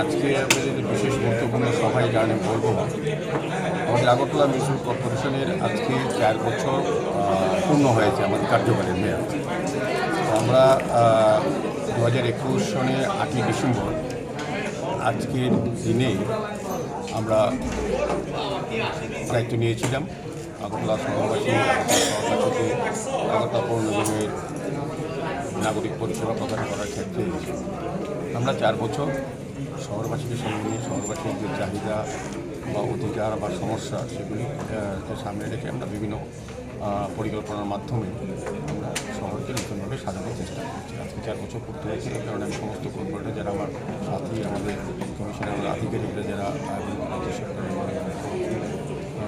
আজকে আমাদের বিশেষ গুরুত্বপূর্ণ সভায় আমি বলব, আমাদের আগরতলা মিউনিসিপ্যাল কর্পোরেশনের আজকে চার বছর পূর্ণ হয়েছে আমাদের কার্যকালের মেয়াদ। আমরা দু হাজার একুশ সনে আটই ডিসেম্বর আজকের দিনে আমরা দায়িত্ব নিয়েছিলাম আগরতলা শহরবাসী সহবাসীকে আগরতলা পৌর নিগমের নাগরিক পরিষেবা প্রদান করার ক্ষেত্রে। আমরা চার বছর শহরবাসীকে সঙ্গে নিয়ে শহরবাসীর যে চাহিদা বা অধিকার বা সমস্যা সেগুলিকে সামনে রেখে আমরা বিভিন্ন পরিকল্পনার মাধ্যমে আমরা শহরকে নতুনভাবে সাজানোর চেষ্টা করছি। আজকে চার বছর করতে হয়েছে, এই কারণে আমি সমস্ত কর্পোরেটর যারা আমার সাথী, আমাদের কমিশনের আধিকারিকরা, যারা রাজ্য সরকারের মাননীয় মুখ্যমন্ত্রী, আহ, প্রফেসর মানিক সাহা, আমাদের কারণ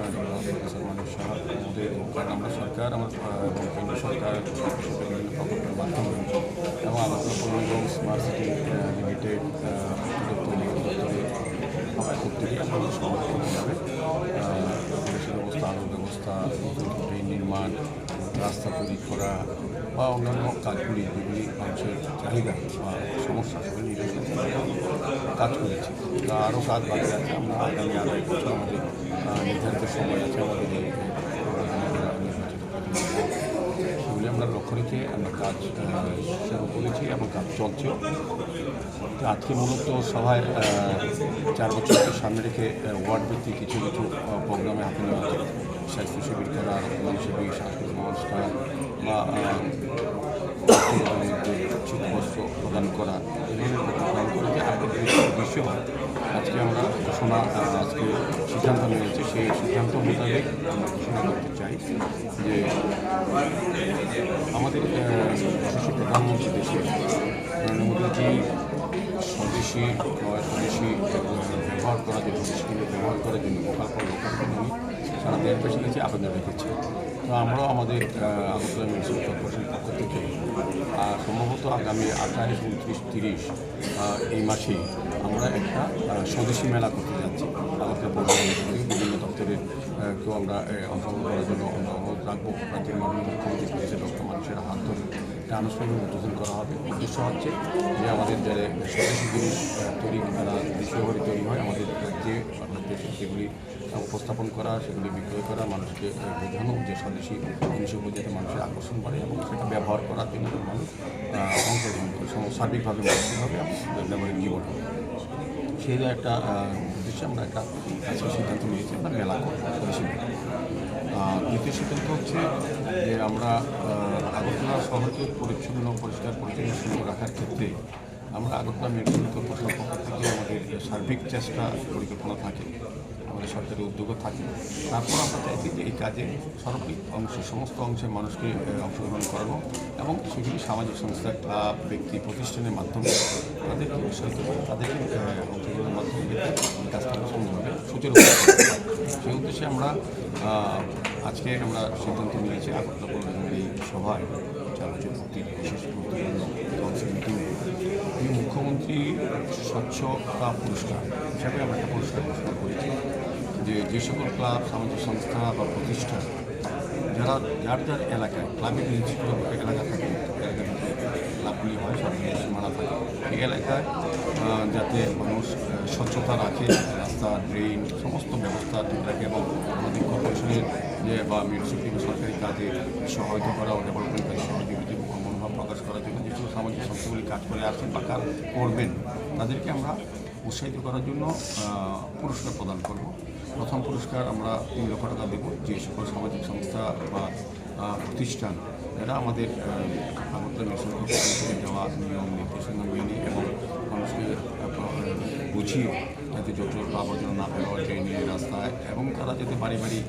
আমরা সরকার আমার এবং কেন্দ্র সরকার মাধ্যমে এবং আমাদের পরিবহন স্মার্ট সিটি ব্যবস্থা আলোর ব্যবস্থা ড্রেন নির্মাণ রাস্তা তৈরি করা বা অন্যান্য কাজগুলি যেগুলি মানুষের চাহিদা বা সমস্যা কাজ করেছি আরও কাজ বাকি আছে আমরা আগামী আড়াই বছর আমাদের সময় আছে আমাদের সেগুলি আমরা লক্ষ্য রেখে আমরা কাজ শুরু করেছি এবং কাজ চলছে তো আজকে মূলত সভায় চার বছরকে সামনে রেখে ওয়ার্ড ভিত্তিক কিছু কিছু প্রোগ্রামে হাতে নেওয়া হচ্ছে স্বাস্থ্য শিবির করা রক্তদানশিবী সাংস্কৃতিক অনুষ্ঠান বা শীতবস্ত্র প্রদান করা ধরনের প্রদান করে আজকে আমরা ঘোষণা আজকে সিদ্ধান্ত নিয়েছি, সেই সিদ্ধান্ত মোতাবেক আমরা ঘোষণা করতে চাই যে আমাদের যশস্বী প্রধানমন্ত্রী দেশে নরেন্দ্র মোদীজি স্বদেশি স্বদেশি ব্যবহার করার জন্য স্কিমে ব্যবহার করার জন্য লোকাল ফর লোকাল উনি সারা দেশবাসীর কাছে আবেদন রেখেছে। তো আমরাও আমাদের আগরতলা মিউনিসিপ্যাল কর্পোরেশনের পক্ষ থেকে সম্ভবত আগামী আঠাশ, উনত্রিশ, তিরিশ এই মাসে আমরা একটা স্বদেশি মেলা করতে যাচ্ছি। থেকে বিভিন্ন দপ্তরের কেউ আমরা অংশগ্রহণ করার জন্য অনুরোধ রাখব। রাজ্যের মুখ্যমন্ত্রী ডক্টর মানুষের হাত ধরে এটা আনুষ্ঠানিক উদ্বোধন করা হবে। উদ্দেশ্য হচ্ছে যে, আমাদের যে স্বদেশি জিনিস তৈরি করা দেশীয়ভাবে তৈরি হয়, আমাদের আপনার দেশে সেগুলি উপস্থাপন করা, সেগুলি বিক্রয় করা, মানুষকে বোঝানো, যে স্বদেশি উপর যাতে মানুষের আকর্ষণ বাড়ে এবং সেটা ব্যবহার করার জন্য মানুষ অংশগ্রহণ করে সার্বিকভাবে, মানসিকভাবে এবং ব্যবহারিক জীবন। সেই একটা উদ্দেশ্যে আমরা একটা সিদ্ধান্ত নিয়েছি, আমরা মেলা আর দ্বিতীয় সিদ্ধান্ত হচ্ছে যে আমরা আগরতলা শহরকে পরিচ্ছন্ন পরিষ্কার পরিচ্ছন্ন রাখার ক্ষেত্রে আমরা আগরতলা মেডিকেল কর্তৃপক্ষ পক্ষ থেকে আমাদের সার্বিক চেষ্টা পরিকল্পনা থাকে। আমাদের সরকারি উদ্যোগও থাকে তারপর আমরা চাইছি যে এই কাজে সার্বিক অংশে, সমস্ত অংশের মানুষকে অংশগ্রহণ করানো এবং সেগুলি সামাজিক সংস্থা, ক্লাব, ব্যক্তি, প্রতিষ্ঠানের মাধ্যমে তাদেরকে তাদেরকে অংশগ্রহণের মাধ্যমে কাজটা সুন্দরভাবে পারি। সেই উদ্দেশ্যে আমরা আজকে আমরা সিদ্ধান্ত নিয়েছি, আগরতলা এই সভায় বছর বিশেষ গুরুত্বপূর্ণ মিটিং মুখ্যমন্ত্রী স্বচ্ছতা পুরস্কার হিসাবে আমরা একটা পুরস্কার ঘোষণা করেছি। যে যে সকল ক্লাব, সামাজিক সংস্থা বা প্রতিষ্ঠান, যারা, যার যার এলাকায় ক্লাবের নির্দিষ্ট এলাকা থাকে, ক্লাবগুলি হয় সরকারি সীমানা থাকে এই এলাকায় যাতে মানুষ স্বচ্ছতা রাখে, রাস্তা, ড্রেন, সমস্ত ব্যবস্থা ঠিক রাখে এবং আমাদের কর্পোরেশনের যে বা মিউনিসিপ্যালিটি সরকারি কাজে সহায়তা করা ডেভেলপমেন্ট কাজে সহযোগিতা মনোভাব প্রকাশ করার জন্য সংস্থাগুলি কাজ করে আসছেন বা কাজ করবেন, তাদেরকে আমরা উৎসাহিত করার জন্য পুরস্কার প্রদান করব। প্রথম পুরস্কার আমরা তিন লক্ষ টাকা দেব। যে সকল সামাজিক সংস্থা বা প্রতিষ্ঠান, এরা আমাদের আগরতলা মিশন দেওয়া নিয়ম, নির্দেশনা মেনে এবং মানুষকে বুঝিয়ে যাতে যত আবর্জনা না ফেলা ট্রেনে রাস্তায় এবং তারা যাতে বাড়ি বাড়ি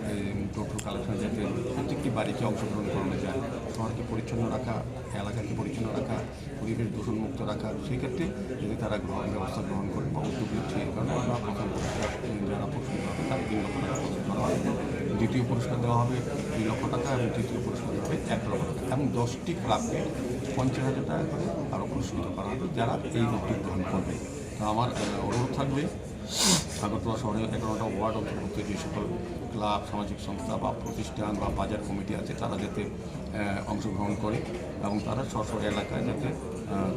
টোটো কালেকশন যাতে প্রত্যেকটি বাড়িতে অংশগ্রহণ করানো যায় শহরকে পরিচ্ছন্ন রাখা, এলাকাকে পরিচ্ছন্ন রাখা পরিবেশ দূষণমুক্ত রাখা, সেই ক্ষেত্রে যদি তারা গ্রহণ, ব্যবস্থা গ্রহণ করে বা উদ্যোগ নিচ্ছে আমরা প্রথম পুরস্কার যারা পুরস্কৃত হবে তার তিন লক্ষ টাকা প্রদান করা হবে। দ্বিতীয় পুরস্কার দেওয়া হবে দুই লক্ষ টাকা এবং তৃতীয় পুরস্কার দেওয়া হবে এক লক্ষ টাকা এবং দশটি ক্লাবকে পঞ্চাশ হাজার টাকা করে আরও পুরস্কৃত করা হবে যারা এই উদ্যোগ গ্রহণ করবে। তো আমার অনুরোধ থাকবে আগরতলা শহরে এগারোটা ওয়ার্ড অন্তর্ভুক্ত যে সকল ক্লাব, সামাজিক সংস্থা বা প্রতিষ্ঠান বা বাজার কমিটি আছে, তারা যাতে অংশগ্রহণ করে এবং তারা স্ব এলাকায় যাতে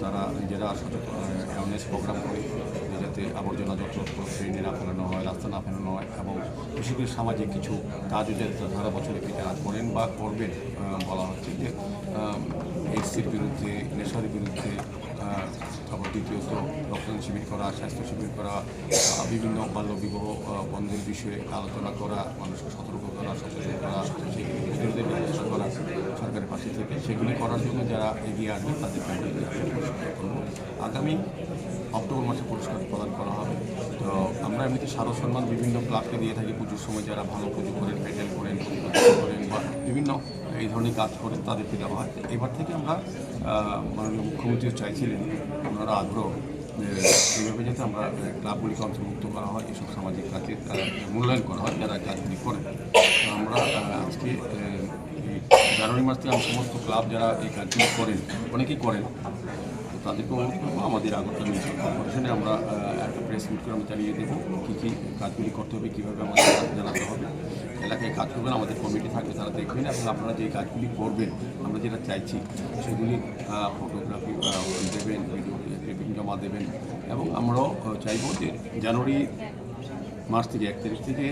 তারা নিজেরা অ্যাওয়ারনেস প্রোগ্রাম করে, যাতে আবর্জনা যত ট্রেনে না ফেলানো হয়, রাস্তা না ফেলানো হয় এবং বিশেষ করে সামাজিক কিছু কাজও যাতে সারা বছর তারা করেন বা করবেন বলা হচ্ছে যে এইডসের বিরুদ্ধে নেশার বিরুদ্ধে তারপর দ্বিতীয়ত রক্তদান শিবির করা, স্বাস্থ্য শিবির করা বিভিন্ন বাল্যবিবাহ বন্ধের বিষয়ে আলোচনা করা, মানুষকে সতর্ক করা, সচেতন করা সেগুলি ব্যবস্থা করা সরকারের পাশে থেকে। সেগুলি করার জন্য যারা এগিয়ে আসবে করব। আগামী অক্টোবর মাসে পুরস্কার প্রদান করা হবে। তো আমরা এমনিতে সারো সম্মান বিভিন্ন ক্লাবকে দিয়ে থাকি। পুজোর সময় যারা ভালো পুজো করেন, প্যান্ডেল করেন বিভিন্ন এই ধরনের কাজ করে তাদেরকে দেওয়া হয় এবার থেকে আমরা মাননীয় মুখ্যমন্ত্রীও চাইছিলেন, ওনারা আগ্রহ এইভাবে যাতে আমরা ক্লাবগুলিকে অন্তর্ভুক্ত করা হয়, এসব সামাজিক কাজে মূল্যায়ন করা হয়, যারা কাজগুলি করেন। আমরা আজকে জানুয়ারি মাস থেকে আমি সমস্ত ক্লাব যারা এই কাজগুলি করেন, অনেকেই করেন তাদেরকে অনুরোধ করব, আমাদের মিউনিসিপাল কর্পোরেশনে আমরা একটা প্রেস মিট করে আমরা চালিয়ে দেবো কী কী কাজগুলি করতে হবে, কীভাবে আমাদের জানাতে হবে। এলাকায় কাজ করবেন, আমাদের কমিটি থাকবে তারা দেখবেন এবং আপনারা যে কাজগুলি করবেন, আমরা যেটা চাইছি সেগুলি ফটোগ্রাফি দেবেন ভিডিও জমা দেবেন এবং আমরাও চাইব যে জানুয়ারি মাস থেকে এক তারিখ থেকে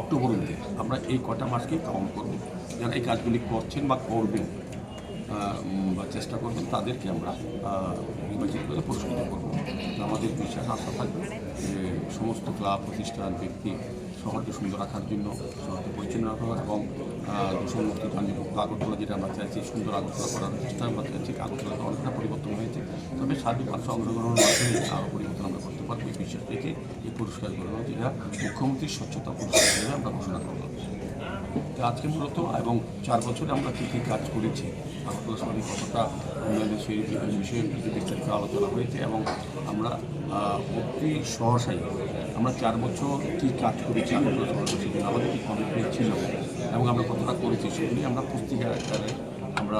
অক্টোবর অবধি আমরা এই কটা মাসকেই কাউন্ট করব। যারা এই কাজগুলি করছেন বা করবেন চেষ্টা করবেন তাদেরকে আমরা নির্বাচিত করে পুরস্কৃত করব। আমাদের বিশ্বাস আশা থাকবে যে সমস্ত ক্লাব, প্রতিষ্ঠান, ব্যক্তি শহরকে সুন্দর রাখার জন্য, শহরকে পরিচ্ছন্ন রাখা এবং দূষণমুক্ত যানজট আগরতলা যেটা আমরা চাইছি, সুন্দর আগরতলা করার চেষ্টা আমরা চাইছি। আগরতলাতে অনেকটা পরিবর্তন হয়েছে, তবে সার্বিক মানুষ অংশগ্রহণের মাধ্যমে আরও পরিবর্তন আমরা করতে পারব। এই বিশ্বাস রেখে এই পুরস্কার গ্রহণ যেটা মুখ্যমন্ত্রীর স্বচ্ছতা পুরস্কার হিসেবে আমরা ঘোষণা করলাম আজকে মূলত এবং চার বছরে আমরা কী কী কাজ করেছি শহরে কতটা উন্নয়নের সেই বিষয়ে বিস্তারিত আলোচনা হয়েছে এবং আমরা অতি সহসায়ী আমরা চার বছর কী কাজ করেছি আমাদের কী কমিটমেন্ট ছিল এবং আমরা কতটা করেছি সেগুলি আমরা পুস্তিকা আকারে আমরা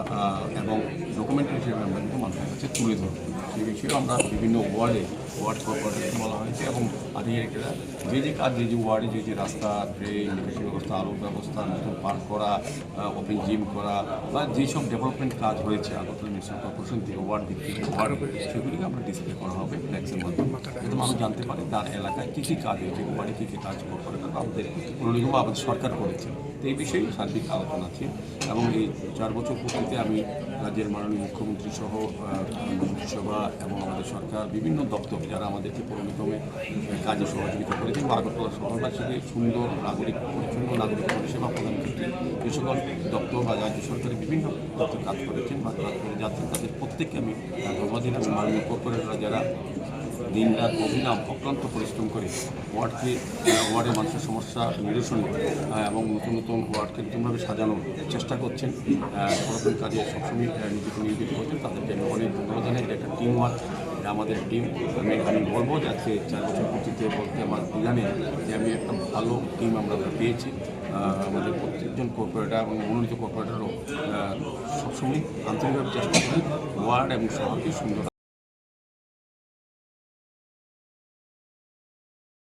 এবং ডকুমেন্ট হিসেবে আমরা কিন্তু মানুষের কাছে তুলে ধরব। সেই বিষয়ে আমরা বিভিন্ন ওয়ার্ডে ওয়ার্ড কর্পোরেশন বলা হয়েছে এবং আধিকারিকেরা যে যে কাজ যে যে ওয়ার্ডে যে যে রাস্তা ড্রেন নিকাশি ব্যবস্থা আলোর ব্যবস্থা নতুন পার্ক করা ওপেন জিম করা বা যেসব ডেভেলপমেন্ট কাজ হয়েছে আগরতলা মিউনিসিপাল কর্পোরেশন থেকে ওয়ার্ড ভিত্তিক ওয়ার্ড সেগুলিকে আমরা ডিসপ্লে করা হবে ফ্ল্যাক্সের মাধ্যমে। যাতে মানুষ জানতে পারে তার এলাকায় কী কী কাজ হয়েছে ওয়ার্ডে কী কী কাজ করে আমাদের অনুনিগম আমাদের সরকার করেছে। তো এই বিষয়ে সার্বিক আলোচনা আছে এবং এই চার বছর পূর্তিতে আমি রাজ্যের মাননীয় মুখ্যমন্ত্রী সহ মন্ত্রিসভা এবং আমাদের সরকার, বিভিন্ন দপ্তর যারা আমাদেরকে পরমিক্রমে কাজে সহযোগিতা করেছেন বা আগরতলা শহরবাসীকে সুন্দর নাগরিক, পরিচ্ছন্ন নাগরিক পরিষেবা প্রদান করতে যে সকল দপ্তর বা রাজ্য সরকারের বিভিন্ন দপ্তর কাজ করেছেন বা কাজ করে যাচ্ছেন, তাদের প্রত্যেককে আমি ধন্যবাদ দিলাম মাননীয় কর্পোরেটররা যারা দিন রাত অভিনাম অক্লান্ত পরিশ্রম করে ওয়ার্ডকে ওয়ার্ডের মানুষের সমস্যা নিরসনে এবং নতুন নতুন ওয়ার্ডকে নতুনভাবে সাজানোর চেষ্টা করছেন। সরকারি কাজে সবসময় নিজেকে নিয়োজিত করছেন। তাদেরকে আমি অনেক ধন্যবাদ জানাই। এটা একটা টিম ওয়ার্ক আমাদের টিম আমি আমি বলব যে আজকে চার বছর পূর্তিতে বলতে আমার জানে যে আমি একটা ভালো টিম আমরা পেয়েছি। আমাদের প্রত্যেকজন কর্পোরেটর এবং মনোনীত কর্পোরেটরও সবসময় আন্তরিকভাবে চেষ্টা করেন ওয়ার্ড এবং শহরকে সুন্দর